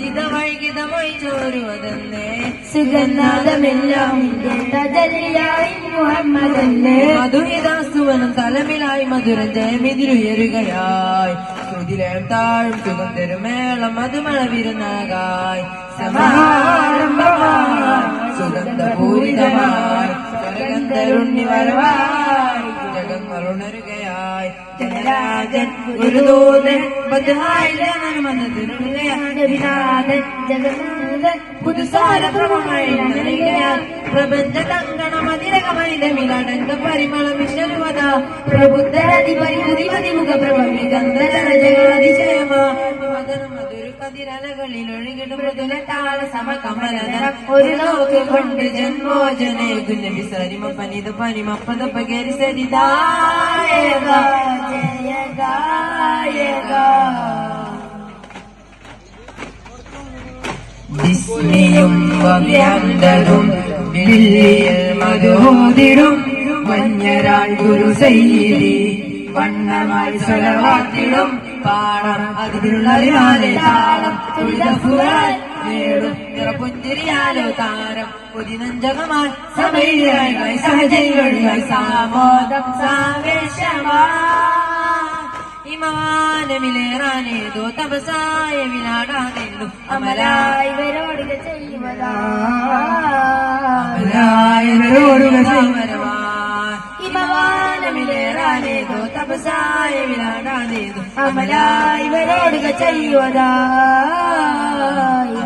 ജിതവൈകിതമായി ചോരുവതെന്നേ സുഗന്ധാതമെല്ലാം തജലിയായി മുഹമ്മദല്ലേ മധുരിതാസുവനം തലമിലായി മധുരം ജയമിതിരുയരുകയായി ശ്രുതിലേം താഴും സുഗന്ധരുമേളം മേളം വിരുന്നാകായി സുഗന്ധപൂരിതമായി സ്വരഗന്ധരുണ്ണി വരവായി. ജഗങ്ങളുണരുകയായി ജനരാജൻ ഗുരുദൂതൻ ദൂതൻ ജഗന്നാഥൻ പുതുസാരപ്രഭമായി നനയുകയാൽ പ്രപഞ്ച തങ്കണ മതിരകമനിതമിലടങ്ക പരിമള വിശലുവത പ്രബുദ്ധരതി പരിപുതിമതി മുഖപ്രഭവി ഗന്ധരജകാതിശയമാ ഒഴുകിടും മൃദുല താള സമകമലന ഒരു നോക്ക് പനിത പനിമ പദ പകരി സരിതായക ജയ ഗായക ദില്ലിയിൽ മധുതിടും മഞ്ഞരാൾ ഗുരു സൈരി വണ്ണമായി സ്വലവാത്തിടും പാടം അതിലുള്ളതിനാലെ താളം. തുളിതഫുറാൻ നേടും. നിറപുഞ്ചിരിയാലോ താരം. പുതിനഞ്ചകമായി സമയിലായി സഹജയിലൊഴിയായി സാമോദം സാവേശമാ. ഇമാനമിലേറാനേതോ തപസായ വിനാടാനെന്നു അമലായവരോടുക ചെയ്യുവതാ. അമലായവരോടുക സാമരവാൻ തപസായ വിനാടാനേതു അമലായി വരോടുക ചെയ്യുവതാ അമലായ താമരവാൻ